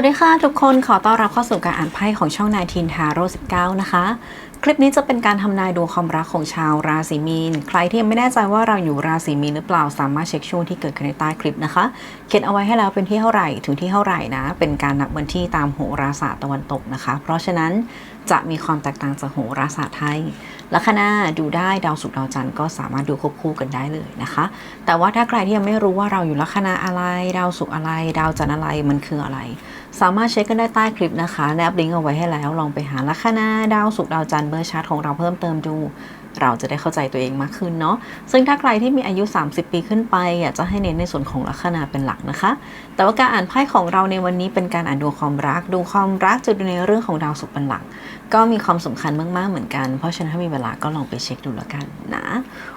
วัสดีค่ะทุกคนขอต้อนรับเข้าสู่การอ่านไพ่ของช่องนายทินทาโร่19 นะคะ คลิปนี้จะเป็นการทำนายดวงความรักของชาวราศีมีน ใครที่ยังไม่แน่ใจว่าเราอยู่ราศีมีนหรือเปล่าสามารถเช็คช่วงที่เกิดขึ้นในใต้คลิปนะคะ เขียนเอาไว้ให้แล้วเป็นที่เท่าไหร่ถึงที่เท่าไหร่นะ เป็นการนับวันที่ตามโหราศาสตร์ตะวันตกนะคะ เพราะฉะนั้นจะมีความแตกต่างจากโหราศาสตร์ไทย ลัคนาดูได้ดาวศุกร์ดาวจันทร์ก็สามารถดูควบคู่กันได้เลยนะคะ แต่ว่าถ้าใครที่ยังไม่รู้ว่าเราอยู่ลัคนาอะไร ดาวศุกร์อะไร ดาวจันทร์อะไรมันคืออะไร สามารถเช็คกันได้ใต้คลิปนะคะ แนบลิงก์เอาไว้ให้แล้ว ลองไปหาลัคนาดาวสุกดาวจันทร์เบอร์ชาร์ตของเราเพิ่มเติมดู เราจะได้เข้าใจตัวเองมากขึ้นเนาะซึ่งถ้าใครที่มีอายุ 30 ปีขึ้นไปอยากจะให้เน้นในส่วนของลัคนาเป็นหลักนะคะ แต่ว่าการอ่านไพ่ของเราในวันนี้เป็นการอ่านดวงความรักดวงความรักจะดูในเรื่องของดาวศุกร์เป็นหลัก ก็มีความสำคัญมากๆเหมือนกันเพราะฉะนั้นถ้ามีเวลาก็ลองไปเช็คดูแล้วกันนะ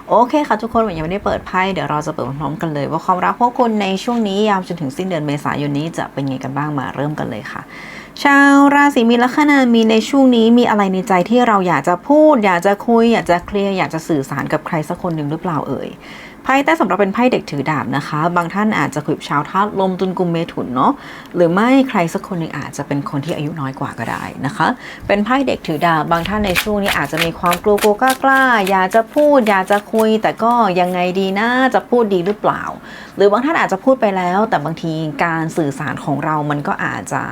โอเคค่ะทุกคนวันยังไม่ได้เปิดไพ่เดี๋ยวเราจะเปิดพร้อมกันเลย ว่าความรักพวกคุณในช่วงนี้ยาวจนถึงสิ้นเดือนเมษายนนี้จะเป็นไงกันบ้างมาเริ่มกันเลยค่ะ ชาวราศีมีนลัคนามีในช่วงนี้มีอะไรในใจที่เราอยากจะพูด อยากจะคุย อยากจะเคลียร์อยากจะสื่อสารกับใครสักคนหนึ่งหรือเปล่าเอ่ยไพ่แต่สำหรับเป็นไพ่เด็กถือดาบนะคะ บางท่านอาจจะคุยกับชาวธาตุลมตุลกุมเมถุนเนาะหรือไม่ใครสักคนหนึ่งอาจจะเป็นคนที่อายุน้อยกว่าก็ได้นะคะ เป็นไพ่เด็กถือดาบบางท่านในช่วงนี้อาจจะมีความกลัวกลัวกล้ากล้าอยากจะพูดอยากจะคุย แต่ก็ยังไงดีนะจะพูดดีหรือเปล่า หรือบางท่านอาจจะพูดไปแล้ว แต่บางทีการสื่อสารของเรามันก็อาจจะ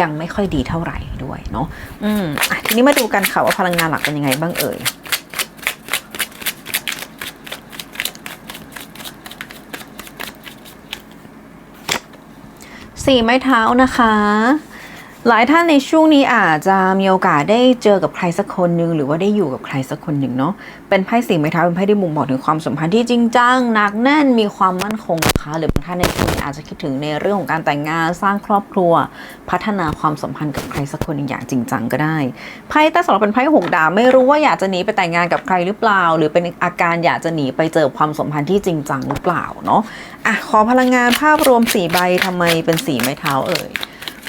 ยังไม่ค่อยดีเท่าไหร่ด้วยเนาะอืมอะทีนี้มาดูกันค่ะว่าพลังงานหลักเป็นยังไงบ้างเอ่ยสี่ไม้เท้านะคะ หลายท่านในช่วงนี้อาจจะมีโอกาสได้เจอกับใครสักคนหนึ่งหรือว่าได้อยู่กับใครสักคนหนึ่งเนาะเป็นไพ่สีไม้เท้าเป็นไพ่ที่บ่งบอกถึงความสัมพันธ์ที่จริงจังหนักแน่นมีความมั่นคงนะคะหรือบางท่านในช่วงนี้อาจจะคิดถึงในเรื่องของการแต่งงานสร้างครอบครัว พัฒนาความสัมพันธ์กับใครสักคนหนึ่งอย่างจริงจังก็ได้ไพ่แต่สำหรับเป็นไพ่หกดาบไม่รู้ว่าอยากจะหนีไปแต่งงานกับใครหรือเปล่า หรือเป็นอาการอยากจะหนีไปเจอความสัมพันธ์ที่จริงจังหรือเปล่าเนาะอะขอพลังงานภาพรวมสี่ใบทำไมเป็นสีไม้เท้าเอ่ย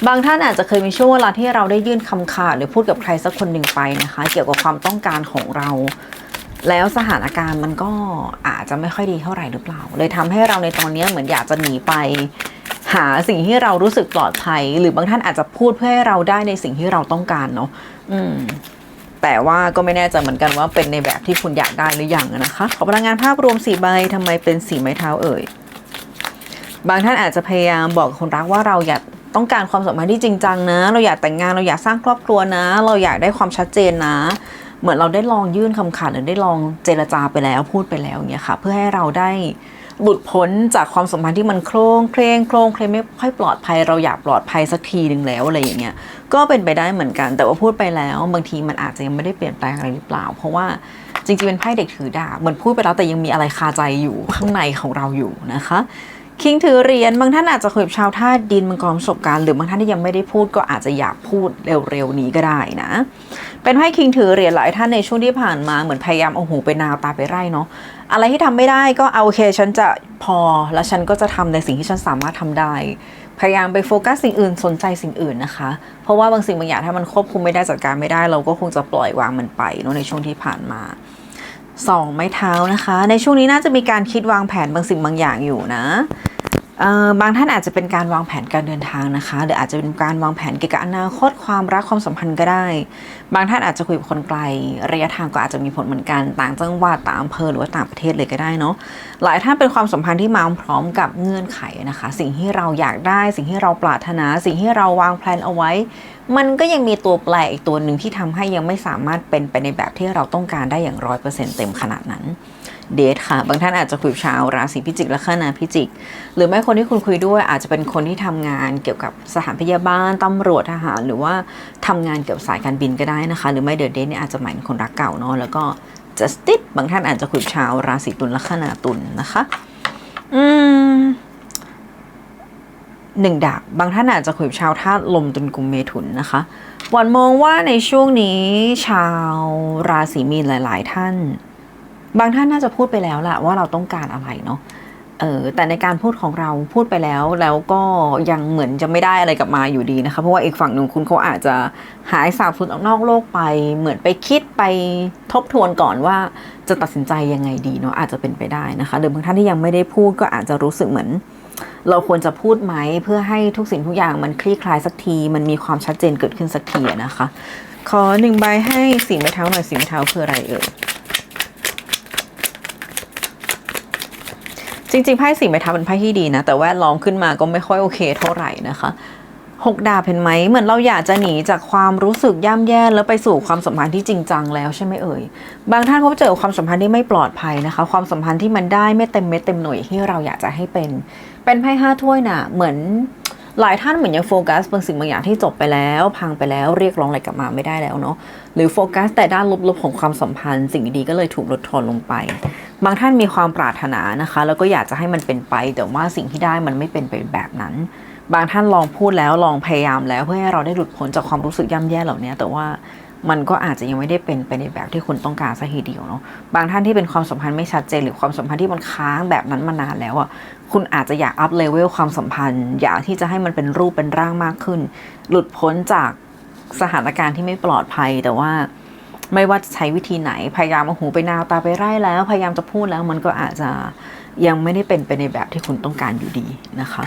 บางท่านอาจจะเคยมีช่วงเวลาที่เราได้ยื่นคำขาดหรือพูดกับใครสักคนหนึ่งไปนะคะ เกี่ยวกับความต้องการของเรา แล้วสถานการณ์มันก็อาจจะไม่ค่อยดีเท่าไหร่หรือเปล่า เลยทำให้เราในตอนนี้เหมือนอยากจะหนีไป หาสิ่งที่เรารู้สึกปลอดภัย หรือบางท่านอาจจะพูดเพื่อให้เราได้ในสิ่งที่เราต้องการเนาะอืมแต่ว่าก็ไม่แน่ใจเหมือนกันว่าเป็นในแบบที่คุณอยากได้หรือยังนะคะ ขอพลังงานภาพรวมสีใบทำไมเป็นสีไม้เท้าเอ่ย บางท่านอาจจะพยายามบอกคนรักว่าเราอยาก ต้องการความสัมพันธ์ที่จริงจังนะ เราอยากแต่งงานเราอยากสร้างครอบครัวนะ เราอยากได้ความชัดเจนนะ เหมือนเราได้ลองยื่นคำขาดหรือได้ลองเจรจาไปแล้วพูดไปแล้วอย่างเงี้ยค่ะ เพื่อให้เราได้หลุดพ้นจากความสัมพันธ์ที่มันโครงเคลงโครงเคลงไม่ค่อยปลอดภัย เราอยากปลอดภัยสักทีหนึ่งแล้วอะไรอย่างเงี้ยก็เป็นไปได้เหมือนกัน แต่ว่าพูดไปแล้ว บางทีมันอาจจะยังไม่ได้เปลี่ยนแปลงอะไรหรือเปล่า เพราะว่าจริงๆเป็นไพ่เด็กถือดาบเหมือนพูดไปแล้วแต่ยังมีอะไรคาใจอยู่ข้างในของเราอยู่นะคะ คิงถือเหรียญบางท่านอาจจะคุยกับชาวท่าตุดินมังกรประสบการณ์หรือบางท่านที่ยังไม่ได้พูดก็อาจจะอยากพูดเร็วๆนี้ก็ได้นะ เป็นไพ่คิงถือเหรียญหลายท่านในช่วงที่ผ่านมาเหมือนพยายามเอาหูไปนาวตาไปไร่เนาะอะไรที่ทำไม่ได้ก็เอาโอเคฉันจะพอแล้วฉันก็จะทำในสิ่งที่ฉันสามารถทำได้ พยายามไปโฟกัสสิ่งอื่นสนใจสิ่งอื่นนะคะ เพราะว่าบางสิ่งบางอย่างถ้ามันควบคุมไม่ได้จัดการไม่ได้ เราก็คงจะปล่อยวางมันไปเนาะในช่วงที่ผ่านมา สองไม้เท้านะคะ ในช่วงนี้น่าจะมีการคิดวางแผนบางสิ่งบางอย่างอยู่นะ บางท่านอาจจะเป็นการวางแผนการเดินทางนะคะ หรืออาจจะเป็นการวางแผนเกี่ยวกับอนาคตความรักความสัมพันธ์ก็ได้ บางท่านอาจจะคุยกับคนไกล ระยะทางก็อาจจะมีผลเหมือนกัน ต่างจังหวัดต่างอำเภอหรือว่าต่างประเทศเลยก็ได้เนาะหลายท่านเป็นความสัมพันธ์ที่มาพร้อมกับเงื่อนไขนะคะ สิ่งที่เราอยากได้ สิ่งที่เราปรารถนา สิ่งที่เราวางแผนเอาไว้ มันก็ยังมีตัวแปรอีกตัวหนึ่งที่ทำให้ยังไม่สามารถเป็นไปในแบบที่เราต้องการได้อย่างร้อยเปอร์เซ็นต์เต็มขนาดนั้นเดทค่ะ บางท่านอาจจะคุยชาวราศีพิจิกและข้านาพิจิก หรือไม่คนที่คุณคุยด้วยอาจจะเป็นคนที่ทำงานเกี่ยวกับสถานพยาบาลตำรวจทหาร หรือว่าทำงานเกี่ยวกับสายการบินก็ได้นะคะ หรือไม่เดทเดทเนี่ยอาจจะหมายถึงคนรักเก่าเนาะแล้วก็ justice บางท่านอาจจะคุยกับชาวราศีตุลและข้านาตุลนะคะ อืมหนึ่งดาบบางท่านอาจจะคุยกับชาวธาตุลมตุลกุมเมถุนนะคะหวันมองว่าในช่วงนี้ชาวราศีมีนหลาย ๆ ท่าน บางท่านน่าจะพูดไปแล้วแหละว่าเราต้องการอะไรเนาะ เออแต่ในการพูดของเราพูดไปแล้วแล้วก็ยังเหมือนจะไม่ได้อะไรกลับมาอยู่ดีนะคะ เพราะว่าอีกฝั่งหนึ่งคุณเขาอาจจะหายสาบสูญออกนอกโลกไป เหมือนไปคิดไปทบทวนก่อนว่าจะตัดสินใจยังไงดีเนาะอาจจะเป็นไปได้นะคะหรือบางท่านที่ยังไม่ได้พูดก็อาจจะรู้สึกเหมือน เราควรจะพูดไหมเพื่อให้ทุกสิ่งทุกอย่างมันคลี่คลายสักที มันมีความชัดเจนเกิดขึ้นสักทีนะคะ ขอหนึ่งใบให้สีไม้เท้าหน่อยสีไม้เท้าคืออะไรเอ่ย จริงๆไพ่สี่ไม้เท้าเป็นไพ่ที่ดีนะ แต่แวดล้อมขึ้นมาก็ไม่ค่อยโอเคเท่าไหร่นะคะหกดาบเห็นไหมเหมือนเราอยากจะหนีจากความรู้สึกย่ำแย่แล้วไปสู่ความสัมพันธ์ที่จริงจังแล้วใช่ไหมเอ่ยบางท่านพบเจอความสัมพันธ์ที่ไม่ปลอดภัยนะคะ ความสัมพันธ์ที่มันได้ไม่เต็มเม็ดเต็มหน่วยที่เราอยากจะให้เป็น เป็นไพ่ห้าถ้วยน่ะเหมือน หลายท่านเหมือนยังโฟกัสบางสิ่งบางอย่างที่จบไปแล้ว พังไปแล้วเรียกร้องอะไรกลับมาไม่ได้แล้วเนาะหรือโฟกัสแต่ด้านลบๆของความสัมพันธ์ สิ่งดีๆก็เลยถูกลดทอนลงไป บางท่านมีความปรารถนานะคะ แล้วก็อยากจะให้มันเป็นไป แต่ว่าสิ่งที่ได้มันไม่เป็นไปแบบนั้น บางท่านลองพูดแล้วลองพยายามแล้วเพื่อให้เราได้หลุดพ้นจากความรู้สึกย่ำแย่เหล่านี้แต่ว่า มันก็อาจจะยังไม่ได้เป็นไปในแบบที่คุณต้องการสักทีเดียวเนาะบางท่านที่เป็นความสัมพันธ์ไม่ชัดเจนหรือความสัมพันธ์ที่มันค้างแบบนั้นมานานแล้วอะคุณอาจจะอยากอัพเลเวลความสัมพันธ์ อยากที่จะให้มันเป็นรูปเป็นร่างมากขึ้น หลุดพ้นจากสถานการณ์ที่ไม่ปลอดภัยแต่ว่าไม่ว่าจะใช้วิธีไหนพยายามเอาหูไปนาวตาไปไร่แล้ว พยายามจะพูดแล้วมันก็อาจจะ ยังไม่ได้เป็นไปในแบบที่คุณต้องการอยู่ดีนะคะ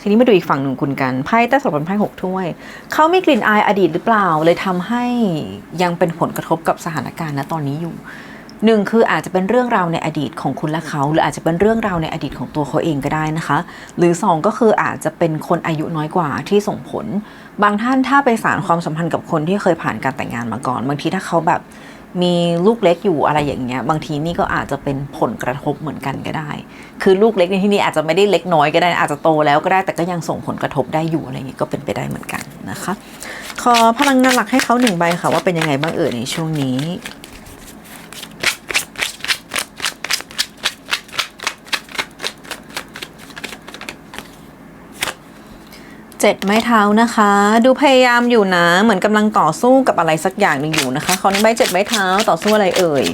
ทีนี้มาดูอีกฝั่งหนึ่งคุณกันไพ่ใต้สลับเป็นไพ่หกถ้วย เขามีกลิ่นอายอดีตหรือเปล่า เลยทำให้ยังเป็นผลกระทบกับสถานการณ์ณตอนนี้อยู่หนึ่งคืออาจจะเป็นเรื่องราวในอดีตของคุณและเขา หรืออาจจะเป็นเรื่องราวในอดีตของตัวเขาเองก็ได้นะคะ หรือสองก็คืออาจจะเป็นคนอายุน้อยกว่าที่ส่งผล บางท่านถ้าไปสารความสัมพันธ์กับคนที่เคยผ่านการแต่งงานมาก่อนบางทีถ้าเขาแบบ มีลูกเล็กอยู่อะไรอย่างเงี้ยบางทีนี่ก็อาจจะเป็นผลกระทบเหมือนกันก็ได้ คือลูกเล็กในที่นี้อาจจะไม่ได้เล็กน้อยก็ได้อาจจะโตแล้วก็ได้แต่ก็ยังส่งผลกระทบได้อยู่อะไรอย่างเงี้ยก็เป็นไปได้เหมือนกันนะคะขอพลังงานหลักให้เขาหนึ่งใบค่ะว่าเป็นยังไงบ้างเอ่ยในช่วงนี้ เจ็ดไม้เท้านะคะ ดูพยายามอยู่นะ เหมือนกำลังต่อสู้กับอะไรสักอย่างหนึ่งอยู่นะคะเขาในใบเจ็ดไม้เท้าต่อสู้อะไรเอ่ย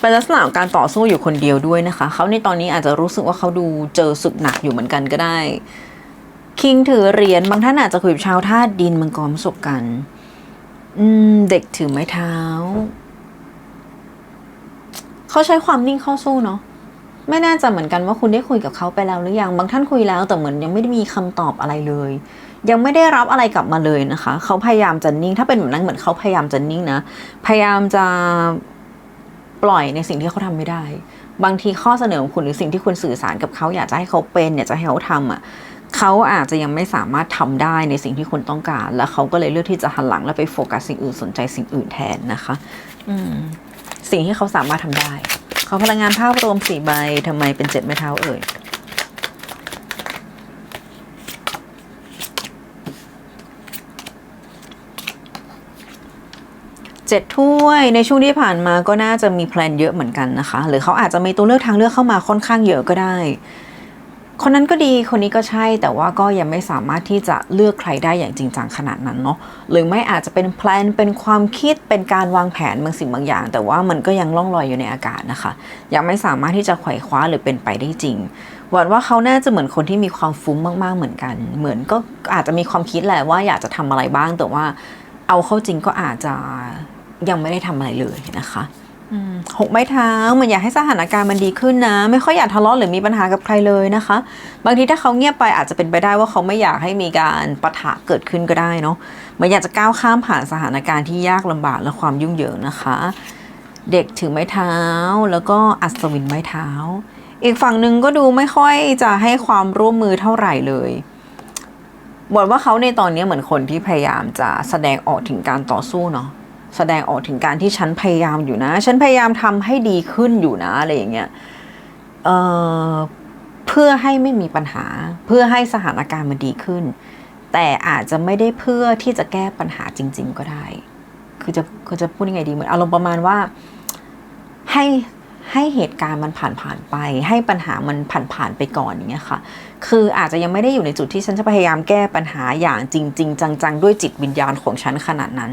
เป็นลักษณะการต่อสู้อยู่คนเดียวด้วยนะคะเขาในตอนนี้อาจจะรู้สึกว่าเขาดูเจอศึกหนักอยู่เหมือนกันก็ได้ คิงถือเหรียญบางท่านอาจจะคุยกับชาวธาตุดินมังกรประสบกันอืมเด็กถือไม้เท้าเขาใช้ความนิ่งเข้าสู้เนาะ ไม่แน่ใจเหมือนกันว่าคุณได้คุยกับเขาไปแล้วหรือยัง บางท่านคุยแล้วแต่เหมือนยังไม่ได้มีคำตอบอะไรเลย ยังไม่ได้รับอะไรกลับมาเลยนะคะ เขาพยายามจะนิ่ง ถ้าเป็นแบบนั้นเหมือนเขาพยายามจะนิ่งนะ พยายามจะปล่อยในสิ่งที่เขาทำไม่ได้ บางทีข้อเสนอของคุณหรือสิ่งที่คุณสื่อสารกับเขาอยากจะให้เขาเป็นอยากจะให้เขาทำอะเขาอาจจะยังไม่สามารถทำได้ในสิ่งที่คุณต้องการ แล้วเขาก็เลยเลือกที่จะหันหลังแล้วไปโฟกัสสิ่งอื่นสนใจสิ่งอื่นแทนนะคะ อืมสิ่งที่เขาสามารถทำได้ ขาพลังงานภาพรวมสี่ใบทำไมเป็นเจ็ดไม้เท้าเอ่ยเจ็ดถ้วยในช่วงที่ผ่านมาก็น่าจะมีแพลนเยอะเหมือนกันนะคะ หรือเขาอาจจะมีตัวเลือกทางเลือกเข้ามาค่อนข้างเยอะก็ได้ คนนั้นก็ดีคนนี้ก็ใช่แต่ว่าก็ยังไม่สามารถที่จะเลือกใครได้อย่างจริงจังขนาดนั้นเนาะหรือไม่อาจจะเป็นแพลนเป็นความคิดเป็นการวางแผนบางสิ่งบางอย่าง แต่ว่ามันก็ยังล่องลอยอยู่ในอากาศนะคะ ยังไม่สามารถที่จะไขว่คว้าหรือเป็นไปได้จริงหวังว่าเขาน่าจะเหมือนคนที่มีความฟุ้งมากๆเหมือนกัน เหมือนก็อาจจะมีความคิดแหละว่าอยากจะทำอะไรบ้างแต่ว่าเอาเข้าจริงก็อาจจะยังไม่ได้ทำอะไรเลยนะคะ หกไม้เท้ามันอยากให้สถานการณ์มันดีขึ้นนะ ไม่ค่อยอยากทะเลาะหรือมีปัญหากับใครเลยนะคะ บางทีถ้าเขาเงียบไปอาจจะเป็นไปได้ว่าเขาไม่อยากให้มีการปะทะเกิดขึ้นก็ได้เนาะมันอยากจะก้าวข้ามผ่านสถานการณ์ที่ยากลำบากและความยุ่งเหยิงนะคะ เด็กถือไม้เท้าแล้วก็อัศวินไม้เท้า อีกฝั่งหนึ่งก็ดูไม่ค่อยจะให้ความร่วมมือเท่าไหร่เลยบอกว่าเขาในตอนนี้เหมือนคนที่พยายามจะแสดงออกถึงการต่อสู้เนาะ แสดงออกถึงการที่ฉันพยายามอยู่นะ ฉันพยายามทำให้ดีขึ้นอยู่นะอะไรอย่างเงี้ยเอ่อเพื่อให้ไม่มีปัญหา เพื่อให้สถานการณ์มันดีขึ้น แต่อาจจะไม่ได้เพื่อที่จะแก้ปัญหาจริง ๆ ก็ได้ คือจะคือจะพูดยังไงดีเหมือนอารมณ์ประมาณว่าให้ให้เหตุการณ์มันผ่านผ่านไป ให้ปัญหามันผ่านผ่านไปก่อนอย่างเงี้ยค่ะ คืออาจจะยังไม่ได้อยู่ในจุดที่ฉันจะพยายามแก้ปัญหาอย่างจริง ๆ จัง ๆ ด้วยจิตวิญญาณของฉันขนาดนั้น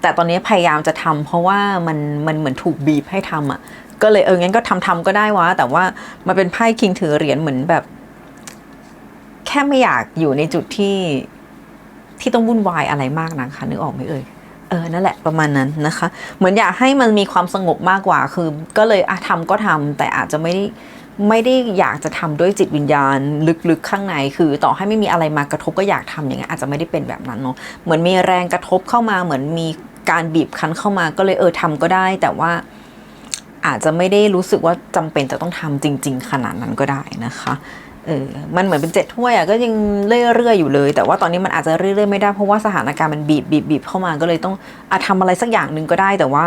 แต่ตอนนี้พยายามจะทำเพราะว่ามันมันเหมือนถูกบีบให้ทำอะ ก็เลยเอองั้นก็ทำทำก็ได้วะ แต่ว่ามันเป็นไพ่คิงถือเหรียญเหมือนแบบ แค่ไม่อยากอยู่ในจุดที่ที่ต้องวุ่นวายอะไรมากนะคะนึกออกไหมเอ่ยเออนั่นแหละประมาณนั้นนะคะ เหมือนอยากให้มันมีความสงบมากกว่าคือ ก็เลยอะทำก็ทำแต่อาจจะไม่ได้ ไม่ได้อยากจะทำด้วยจิตวิญญาณลึกๆข้างในคือ ต่อให้ไม่มีอะไรมากระทบก็อยากทำอย่างเงี้ยอาจจะไม่ได้เป็นแบบนั้นเนาะเหมือนมีแรงกระทบเข้ามาเหมือนมีการบีบคั้นเข้ามาก็เลยเออทำก็ได้ แต่ว่าอาจจะไม่ได้รู้สึกว่าจำเป็นจะต้องทำจริง ๆ ขนาดนั้นก็ได้นะคะเออมันเหมือนเป็นเจ็ดถ้วยอะก็ยังเรื่อยๆอยู่เลย แต่ว่าตอนนี้มันอาจจะเรื่อยๆไม่ได้เพราะว่าสถานการณ์มันบีบบีบบีบเข้ามาก็เลยต้องอะทำอะไรสักอย่างหนึ่งก็ได้แต่ว่า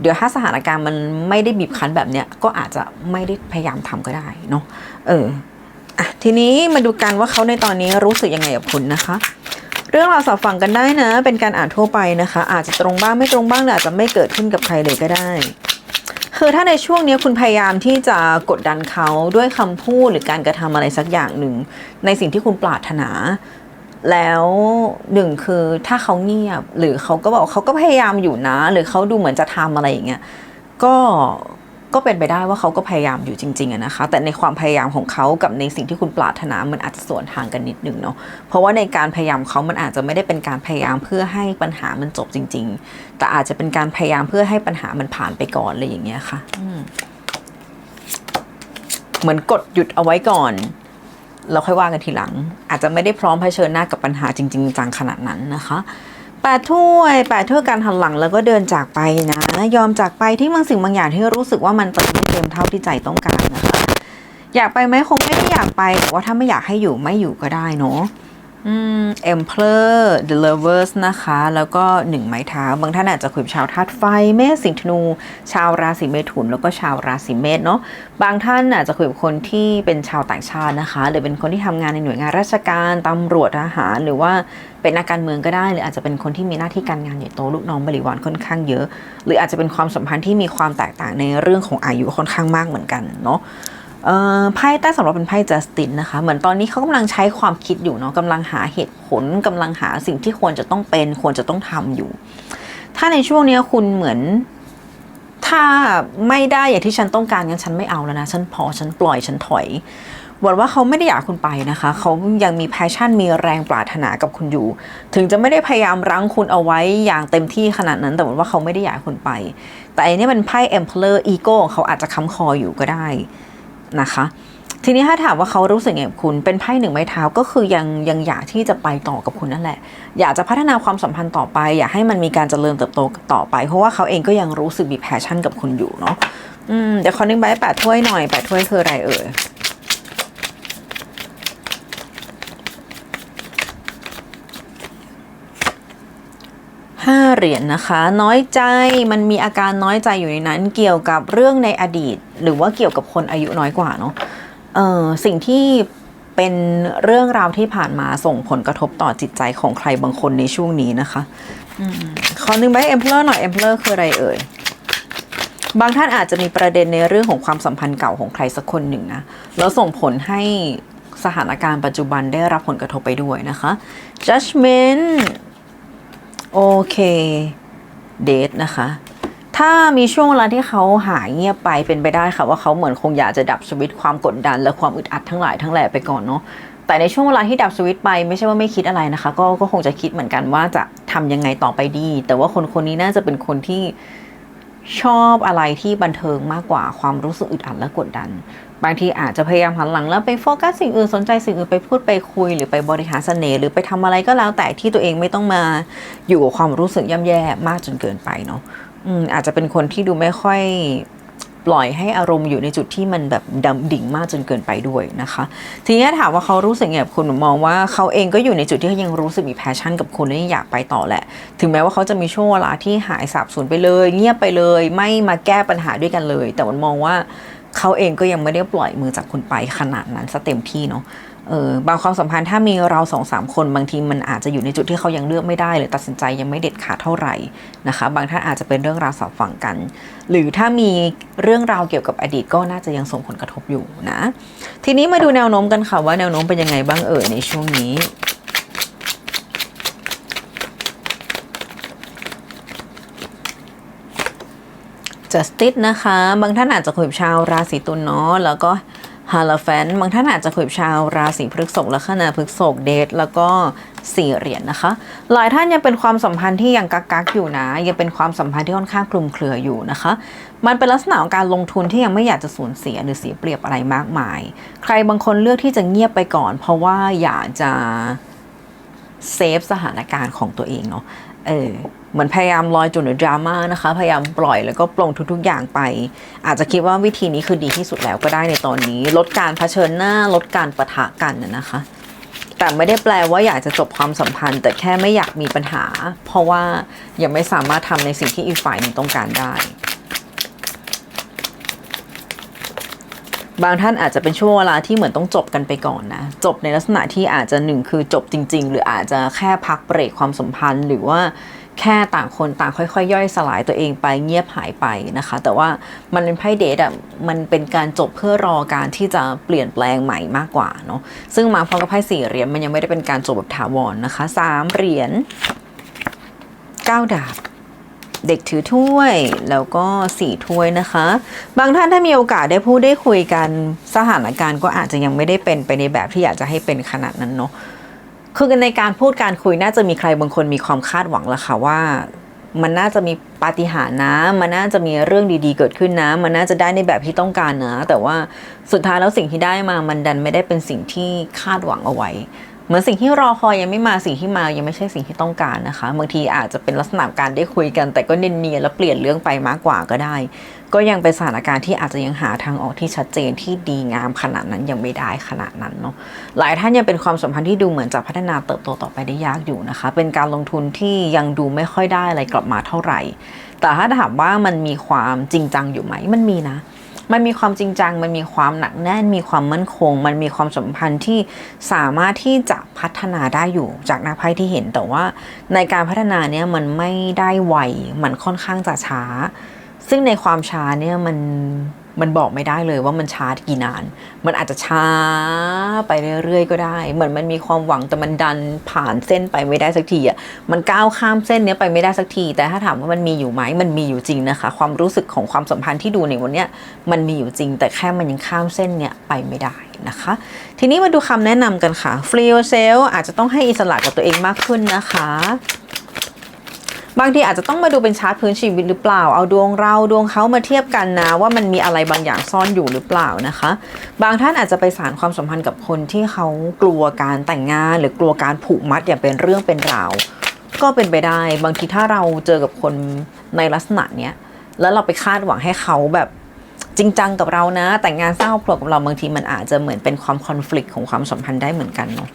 เดี๋ยวถ้าสถานการณ์มันไม่ได้บีบคั้นแบบเนี้ยก็อาจจะไม่ได้พยายามทำก็ได้เนาะเอออะทีนี้มาดูกันว่าเขาในตอนนี้รู้สึกยังไงกับคุณนะคะเรื่องราวสอบฟังกันได้นะ เป็นการอ่านทั่วไปนะคะ อาจจะตรงบ้างไม่ตรงบ้างหรืออาจจะไม่เกิดขึ้นกับใครเลยก็ได้ คือถ้าในช่วงนี้คุณพยายามที่จะกดดันเขาด้วยคำพูดหรือการกระทำอะไรสักอย่างหนึ่ง ในสิ่งที่คุณปรารถนา แล้วหนึ่งคือถ้าเขาเงียบ หรือเขาก็บอกเขาก็พยายามอยู่นะ หรือเขาดูเหมือนจะทำอะไรอย่างเงี้ยก็ก็เป็นไปได้ว่าเขาก็พยายามอยู่จริงๆนะคะ แต่ในความพยายามของเขากับในสิ่งที่คุณปรารถนา มันอาจจะสวนทางกันนิดนึงเนาะ เพราะว่าในการพยายามเขามันอาจจะไม่ได้เป็นการพยายามเพื่อให้ปัญหามันจบจริง ๆ แต่อาจจะเป็นการพยายามเพื่อให้ปัญหามันผ่านไปก่อนอะไรอย่างเงี้ยค่ะเหมือนกดหยุดเอาไว้ก่อน เราค่อยว่ากันทีหลัง อาจจะไม่ได้พร้อมเผชิญหน้ากับปัญหาจริง ๆ จังขนาดนั้นนะคะแปดถ้วยแปดถ้วยการหันหลังแล้วก็เดินจากไปนะ ยอมจากไปที่บางสิ่งบางอย่างที่รู้สึกว่ามันเติมไม่เต็มเท่าที่ใจต้องการนะคะ อยากไปไหมคงไม่ได้อยากไปแต่ว่าถ้าไม่อยากให้อยู่ไม่อยู่ก็ได้เนาะ เอืม Emperor The Lovers นะคะ แล้วก็หนึ่งไม้เท้า บางท่านอาจจะคุยกับชาวธาตุไฟ เมษสิงห์ธนู ชาวราศีเมถุน แล้วก็ชาวราศีเมษเนาะ บางท่านอาจจะคุยกับคนที่เป็นชาวต่างชาตินะคะ หรือเป็นคนที่ทำงานในหน่วยงานราชการตำรวจทหาร หรือว่าเป็นนักการเมืองก็ได้ หรืออาจจะเป็นคนที่มีหน้าที่การงานใหญ่โตลูกน้องบริวารค่อนข้างเยอะ หรืออาจจะเป็นความสัมพันธ์ที่มีความแตกต่างในเรื่องของอายุค่อนข้างมากเหมือนกันเนาะ ไพ่ใต้สำหรับเป็นไพ่จัสตินนะคะ เหมือนตอนนี้เขากำลังใช้ความคิดอยู่เนาะกำลังหาเหตุผลกำลังหาสิ่งที่ควรจะต้องเป็น ควรจะต้องทำอยู่ ถ้าในช่วงนี้คุณเหมือน ถ้าไม่ได้อย่างที่ฉันต้องการงั้นฉันไม่เอาแล้วนะ ฉันพอฉันปล่อยฉันถอยหวังว่าเขาไม่ได้อยากคุณไปนะคะ เขายังมีแพชชั่นมีแรงปรารถนากับคุณอยู่ ถึงจะไม่ได้พยายามรั้งคุณเอาไว้อย่างเต็มที่ขนาดนั้น แต่หวังว่าเขาไม่ได้อยากคุณไป แต่อันนี้เป็นไพ่ Emperor Ego ของเขาอาจจะค้ำคออยู่ก็ได้ นะคะ ทีนี้ถ้าถามว่าเขารู้สึกไงกับคุณเป็นไพ่หนึ่งไม้เท้าก็คือยังยังอยากที่จะไปต่อกับคุณนั่นแหละ อยากจะพัฒนาความสัมพันธ์ต่อไป อยากให้มันมีการเจริญเติบโตต่อไป เพราะว่าเขาเองก็ยังรู้สึกมีแพชชั่นกับคุณอยู่เนาะอืมเดี๋ยวขอนึงใบแปดถ้วยหน่อยแปดถ้วยคืออะไรเอ่ย เหรียญนะคะ น้อยใจมันมีอาการน้อยใจอยู่ในนั้น เกี่ยวกับเรื่องในอดีต หรือว่าเกี่ยวกับคนอายุน้อยกว่าเนาะเออสิ่งที่เป็นเรื่องราวที่ผ่านมาส่งผลกระทบต่อจิตใจของใครบางคนในช่วงนี้นะคะอขอหนึ่งใบเอ็มเพลอร์หน่อยเอ็มเพลอร์คืออะไรเอ่ยบางท่านอาจจะมีประเด็นในเรื่องของความสัมพันธ์เก่าของใครสักคนหนึ่งนะแล้วส่งผลให้สถานการณ์ปัจจุบันได้รับผลกระทบไปด้วยนะคะ judgment โอเค เดทนะคะ ถ้ามีช่วงเวลาที่เขาหายเงียบไปเป็นไปได้ค่ะ ว่าเขาเหมือนคงอยากจะดับสวิตช์ความกดดัน และความอึดอัดทั้งหลายทั้งแหล่ไปก่อนเนาะแต่ในช่วงเวลาที่ดับสวิตช์ไปไม่ใช่ว่าไม่คิดอะไรนะคะ ก็ก็คงจะคิดเหมือนกันว่าจะทำยังไงต่อไปดี แต่ว่าคนคนนี้น่าจะเป็นคนที่ชอบอะไรที่บันเทิงมากกว่าความรู้สึกอึดอัดและกดดัน บางทีอาจจะพยายามหันหลังแล้วไปโฟกัสสิ่งอื่นสนใจสิ่งอื่นไปพูดไปคุยหรือไปบริหารเสน่ห์หรือไปทำอะไรก็แล้วแต่ที่ตัวเองไม่ต้องมาอยู่กับความรู้สึกย่ำแย่มากจนเกินไปเนาะอืมอาจจะเป็นคนที่ดูไม่ค่อยปล่อยให้อารมณ์อยู่ในจุดที่มันแบบดำดิ่งมากจนเกินไปด้วยนะคะ ทีนี้ถามว่าเขารู้สึกไงกับคุณมองว่าเขาเองก็อยู่ในจุดที่เขายังรู้สึกมีแพชชั่นกับคุณและอยากไปต่อแหละ ถึงแม้ว่าเขาจะมีช่วงเวลาที่หายสาบสูญไปเลย เงียบไปเลย ไม่มาแก้ปัญหาด้วยกันเลย แต่มันมองว่า เขาเองก็ยังไม่ได้ปล่อยมือจากคุณไปขนาดนั้นซะเต็มที่เนาะเออบางความสัมพันธ์ถ้ามีเราสองสามคนบางทีมันอาจจะอยู่ในจุดที่เขายังเลือกไม่ได้หรือตัดสินใจยังไม่เด็ดขาดเท่าไหร่นะคะ บางท่านอาจจะเป็นเรื่องราวสอบฝังกัน หรือถ้ามีเรื่องราวเกี่ยวกับอดีตก็น่าจะยังส่งผลกระทบอยู่นะ ทีนี้มาดูแนวโน้มกันค่ะว่าแนวโน้มเป็นยังไงบ้างเอ่ยในช่วงนี้ จัสติสนะคะ บางท่านอาจจะคุยกับชาวราศีตุลเนาะแล้วก็ฮาลาแฟนบางท่านอาจจะคุยกับชาวราศีพฤษภลัคนาพฤษภเดทแล้วก็สี่เหรียญนะคะ หลายท่านยังเป็นความสัมพันธ์ที่ยังกักกักอยู่นะ ยังเป็นความสัมพันธ์ที่ค่อนข้างคลุมเครืออยู่นะคะ มันเป็นลักษณะของการลงทุนที่ยังไม่อยากจะสูญเสียหรือเสียเปรียบอะไรมากมาย ใครบางคนเลือกที่จะเงียบไปก่อน เพราะว่าอยากจะเซฟสถานการณ์ของตัวเองเนาะเออ เหมือนพยายามลอยจุดหรือดราม่านะคะ พยายามปล่อยแล้วก็ปลงทุกๆอย่างไป อาจจะคิดว่าวิธีนี้คือดีที่สุดแล้วก็ได้ในตอนนี้ ลดการเผชิญหน้าลดการประทะกันนะนะคะ แต่ไม่ได้แปลว่าอยากจะจบความสัมพันธ์ แต่แค่ไม่อยากมีปัญหา เพราะว่ายังไม่สามารถทำในสิ่งที่อีกฝ่ายหนึ่งต้องการได้ บางท่านอาจจะเป็นช่วงเวลาที่เหมือนต้องจบกันไปก่อนนะจบในลักษณะที่อาจจะหนึ่งคือจบจริง ๆ หรืออาจจะแค่พักเบรกความสัมพันธ์หรือว่า แค่ต่างคนต่างค่อยๆ ย่อยสลายตัวเองไปเงียบหายไปนะคะ แต่ว่ามันเป็นไพ่เดทอะมันเป็นการจบเพื่อรอการที่จะเปลี่ยนแปลงใหม่มากกว่าเนาะซึ่งมาพร้อมกับไพ่สี่เหรียญมันยังไม่ได้เป็นการจบแบบถาวรนะคะสามเหรียญเก้าดาบเด็กถือถ้วยแล้วก็สี่ถ้วยนะคะ บางท่านถ้ามีโอกาสได้พูดได้คุยกันสถานการณ์ก็อาจจะยังไม่ได้เป็นไปในแบบที่อยากจะให้เป็นขนาดนั้นเนาะ คือในการพูดการคุยน่าจะมีใครบางคนมีความคาดหวังแล้วค่ะว่า มันน่าจะมีปาฏิหาริย์นะ มันน่าจะมีเรื่องดีๆเกิดขึ้นนะ มันน่าจะได้ในแบบที่ต้องการนะ แต่ว่าสุดท้ายแล้วสิ่งที่ได้มามันดันไม่ได้เป็นสิ่งที่คาดหวังเอาไว้ เหมือนสิ่งที่รอคอยยังไม่มาสิ่งที่มายังไม่ใช่สิ่งที่ต้องการนะคะบางทีอาจจะเป็นลักษณะการได้คุยกัน แต่ก็เนียนๆแล้วเปลี่ยนเรื่องไปมากกว่าก็ได้ ก็ยังเป็นสถานการณ์ที่อาจจะยังหาทางออกที่ชัดเจนที่ดีงามขนาดนั้นยังไม่ได้ขนาดนั้นเนาะหลายท่านยังเป็นความสัมพันธ์ที่ดูเหมือนจะพัฒนาเติบโตต่อไปได้ยากอยู่นะคะ เป็นการลงทุนที่ยังดูไม่ค่อยได้อะไรกลับมาเท่าไหร่ แต่ถ้าถามว่ามันมีความจริงจังอยู่ไหมมันมีนะ มันมีความจริงจัง มันมีความหนักแน่น มีความมั่นคง มันมีความสัมพันธ์ที่สามารถที่จะพัฒนาได้อยู่จากนักไพ่ที่เห็น แต่ว่าในการพัฒนาเนี่ยมันไม่ได้ไว มันค่อนข้างจะช้า ซึ่งในความช้าเนี่ยมัน มันบอกไม่ได้เลยว่ามันช้ากี่นาน มันอาจจะช้าไปเรื่อยๆก็ได้ เหมือนมันมีความหวังแต่มันดันผ่านเส้นไปไม่ได้สักทีอะมันก้าวข้ามเส้นเนี้ยไปไม่ได้สักที แต่ถ้าถามว่ามันมีอยู่ไหมมันมีอยู่จริงนะคะ ความรู้สึกของความสัมพันธ์ที่ดูในวันเนี้ยมันมีอยู่จริง แต่แค่มันยังข้ามเส้นเนี้ยไปไม่ได้นะคะ ทีนี้มาดูคำแนะนำกันค่ะ free yourself อาจจะต้องให้อิสระกับตัวเองมากขึ้นนะคะ บางทีอาจจะต้องมาดูเป็นชาร์ตพื้นชีวิตหรือเปล่า เอาดวงเราดวงเขามาเทียบกันนะ ว่ามันมีอะไรบางอย่างซ่อนอยู่หรือเปล่านะคะ บางท่านอาจจะไปสารความสัมพันธ์กับคนที่เขากลัวการแต่งงาน หรือกลัวการผูกมัดอย่างเป็นเรื่องเป็นราว ก็เป็นไปได้ บางทีถ้าเราเจอกับคนในลักษณะเนี้ย แล้วเราไปคาดหวังให้เขาแบบจริงจังกับเรานะ แต่งงานสร้างครอบครัวกับเราบางทีมันอาจจะเหมือนเป็นความคอน FLICT ของความสัมพันธ์ได้เหมือนกันเนาะ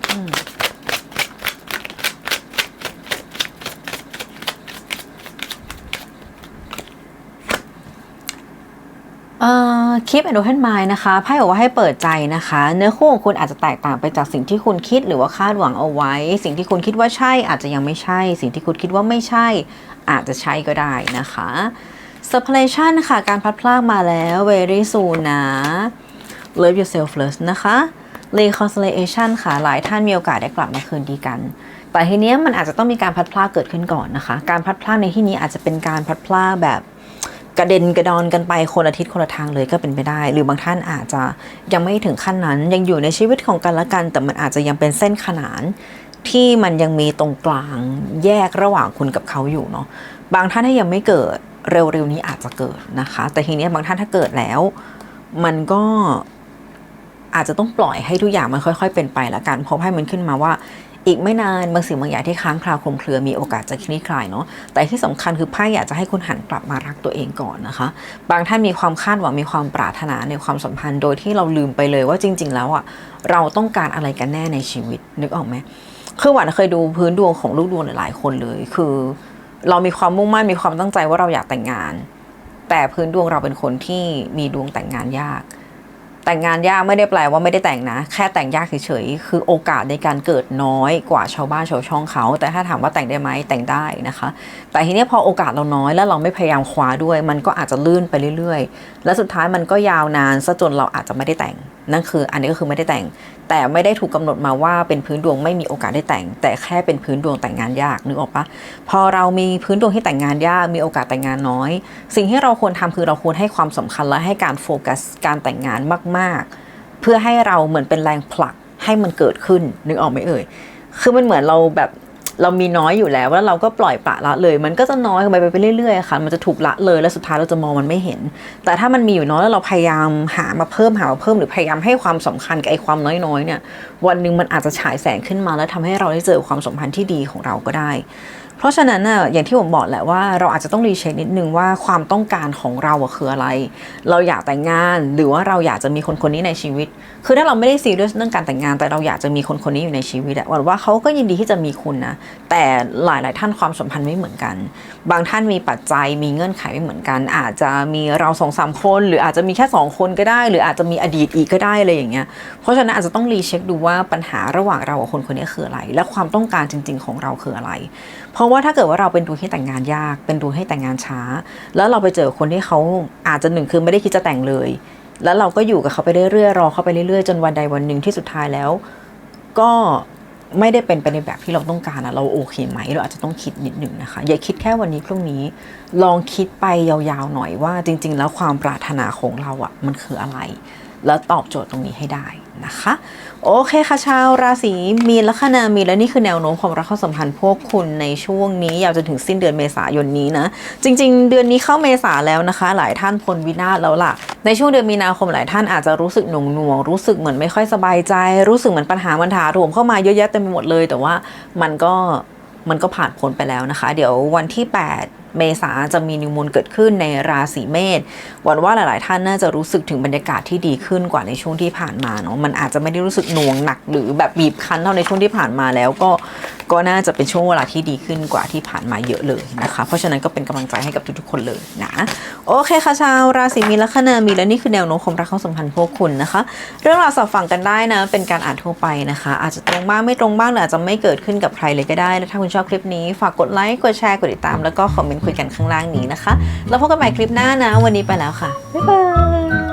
เอ่อ keep an open mind นะคะไพ่บอกว่าให้เปิดใจนะคะ เนื้อคู่ของคุณอาจจะแตกต่างไปจากสิ่งที่คุณคิดหรือว่าคาดหวังเอาไว้ สิ่งที่คุณคิดว่าใช่อาจจะยังไม่ใช่ สิ่งที่คุณคิดว่าไม่ใช่ อาจจะใช่ก็ได้นะคะ separation ค่ะ การพลัดพรากมาแล้ว very soon นะ love yourself first นะคะ reconciliation ค่ะ หลายท่านมีโอกาสได้กลับมาคืนดีกันแต่ทีเนี้ยมันอาจจะต้องมีการพลัดพรากเกิดขึ้นก่อนนะคะ การพลัดพรากในที่นี้อาจจะเป็นการพลัดพรากแบบ กระเด็นกระดอนกันไปคนละทิศคนละทางเลยก็เป็นไปได้ หรือบางท่านอาจจะยังไม่ถึงขั้นนั้น ยังอยู่ในชีวิตของกันและกัน แต่มันอาจจะยังเป็นเส้นขนาน ที่มันยังมีตรงกลางแยกระหว่างคุณกับเขาอยู่เนาะบางท่านถ้ายังไม่เกิดเร็วๆนี้อาจจะเกิดนะคะ แต่ทีนี้บางท่านถ้าเกิดแล้ว มันก็อาจจะต้องปล่อยให้ทุกอย่างมันค่อย ๆ เป็นไปละกันเพราะให้มันขึ้นมาว่า อีกไม่นานบางสิ่งบางอย่างที่ค้างคลาวคลุมเครือมีโอกาสจะคลี่คลายเนาะแต่ที่สำคัญคือไพ่อยากจะให้คุณหันกลับมารักตัวเองก่อนนะคะ บางท่านมีความคาดหวังมีความปรารถนาในความสัมพันธ์ โดยที่เราลืมไปเลยว่าจริง ๆ แล้วอะเราต้องการอะไรกันแน่ในชีวิตนึกออกไหมคือหวานเคยดูพื้นดวงของลูกดวงหลายๆคนเลย คือ เรามีความมุ่งมั่นมีความตั้งใจว่าเราอยากแต่งงาน แต่พื้นดวงเราเป็นคนที่มีดวงแต่งงานยาก แต่งงานยากไม่ได้แปลว่าไม่ได้แต่งนะ แค่แต่งยากเฉยๆคือโอกาสในการเกิดน้อยกว่าชาวบ้านชาวช่องเขา แต่ถ้าถามว่าแต่งได้ไหมแต่งได้นะคะ แต่ทีนี้พอโอกาสเราน้อยแล้วเราไม่พยายามคว้าด้วย มันก็อาจจะลื่นไปเรื่อยๆ และสุดท้ายมันก็ยาวนานซะจนเราอาจจะไม่ได้แต่ง นั่นคือ อันนี้ก็คือไม่ได้แต่ง แต่ไม่ได้ถูกกำหนดมาว่าเป็นพื้นดวงไม่มีโอกาสได้แต่ง แต่แค่เป็นพื้นดวงแต่งงานยากนึกออกปะพอเรามีพื้นดวงที่แต่งงานยากมีโอกาสแต่งงานน้อย สิ่งที่เราควรทำคือเราควรให้ความสำคัญและให้การโฟกัสการแต่งงานมากๆพื่อให้เราเหมือนเป็นแรงผลักให้มันเกิดขึ้นนึกออกไหมเอ่ย คือมันเหมือนเราแบบเรามีน้อยอยู่แล้วแล้วเราก็ปล่อยปละละเลย มันก็จะน้อยไปไปเรื่อยๆค่ะมันจะถูกละเลยแล้วสุดท้ายเราจะมองมันไม่เห็น แต่ถ้ามันมีอยู่น้อยแล้วเราพยายามหามาเพิ่มหามาเพิ่มหรือพยายามให้ความสำคัญกับไอ้ความน้อยๆเนี่ย วันหนึ่งมันอาจจะฉายแสงขึ้นมาแล้วทำให้เราได้เจอความสัมพันธ์ที่ดีของเราก็ได้ เพราะฉะนั้นน่ะอย่างที่ผมบอกแหละว่าเราอาจจะต้องรีเช็คนิดนึงว่าความต้องการของเราคืออะไร เราอยากแต่งงานหรือว่าเราอยากจะมีคนคนนี้ในชีวิต คือถ้าเราไม่ได้ซีเรียสเรื่องการแต่งงาน แต่เราอยากจะมีคนคนนี้อยู่ในชีวิตอะหวังว่าเขาก็ยินดีที่จะมีคุณนะแต่หลาย ๆ ท่านความสัมพันธ์ไม่เหมือนกัน บางท่านมีปัจจัยมีเงื่อนไขไม่เหมือนกัน อาจจะมีเราสองสามคน หรืออาจจะมีแค่สองคนก็ได้ หรืออาจจะมีอดีตอีกก็ได้อะไรอย่างเงี้ยเพราะฉะนั้นอาจจะต้องรีเช็คดูว่าปัญหาระหว่างเรากับคนคนนี้คืออะไร และความต้องการจริง ๆ ของเราคืออะไร เพราะว่าถ้าเกิดว่าเราเป็นดวงที่แต่งงานยาก เป็นดวงให้แต่งงานช้า แล้วเราไปเจอคนที่เขาอาจจะหนึ่งคือไม่ได้คิดจะแต่งเลย แล้วเราก็อยู่กับเขาไปเรื่อยๆรอเขาไปเรื่อยๆจนวันใดวันหนึ่งที่สุดท้ายแล้ว ก็ไม่ได้เป็นไปในแบบที่เราต้องการอะเราโอเคไหม เราอาจจะต้องคิดนิดหนึ่งนะคะ อย่าคิดแค่วันนี้พรุ่งนี้ ลองคิดไปยาวๆหน่อยว่าจริง ๆ แล้วความปรารถนาของเราอะมันคืออะไร แล้วตอบโจทย์ตรงนี้ให้ได้นะคะ โอเคค่ะชาวราศีมีนลัคนามีนและนี่คือแนวโน้มความรักความสัมพันธ์พวกคุณในช่วงนี้ยาวจนถึงสิ้นเดือนเมษายนนี้นะ จริง ๆ เดือนนี้เข้าเมษาแล้วนะคะ หลายท่านพ้นวินาศแล้วล่ะ ในช่วงเดือนมีนาคมหลายท่านอาจจะรู้สึกหน่วงหน่วงๆรู้สึกเหมือนไม่ค่อยสบายใจ รู้สึกเหมือนปัญหามันถาถมเข้ามาเยอะแยะเต็มไปหมดเลย แต่ว่ามันก็มันก็ผ่านพ้นไปแล้วนะคะ เดี๋ยววันที่ 8 เมษาจะมีนิวมูลเกิดขึ้นในราศีเมษหวังว่าหลาย ๆ ท่านน่าจะรู้สึกถึงบรรยากาศที่ดีขึ้นกว่าในช่วงที่ผ่านมาเนาะมันอาจจะไม่ได้รู้สึกหน่วงหนักหรือแบบบีบคั้นเท่าในช่วงที่ผ่านมาแล้วก็ก็น่าจะเป็นช่วงเวลาที่ดีขึ้นกว่าที่ผ่านมาเยอะเลยนะคะ เพราะฉะนั้นก็เป็นกำลังใจให้กับทุกๆคนเลยนะ โอเคค่ะชาวราศีมีนลัคนามีและนี่คือแนวโน้มความรักความสัมพันธ์พวกคุณนะคะ เรื่องราวสอบฟังกันได้นะ เป็นการอ่านทั่วไปนะคะ อาจจะตรงบ้างไม่ตรงบ้างหรืออาจจะไม่เกิดขึ้นกับใครเลยก็ได้ และถ้าคุณชอบคลิปนี้ฝากกดไลค์กดแชร์กดติดตามแล้วก็คอมเมนต์คุยกันข้างล่างนี้นะคะ แล้วพบกันใหม่คลิปหน้านะ วันนี้ไปแล้วค่ะ บ๊ายบาย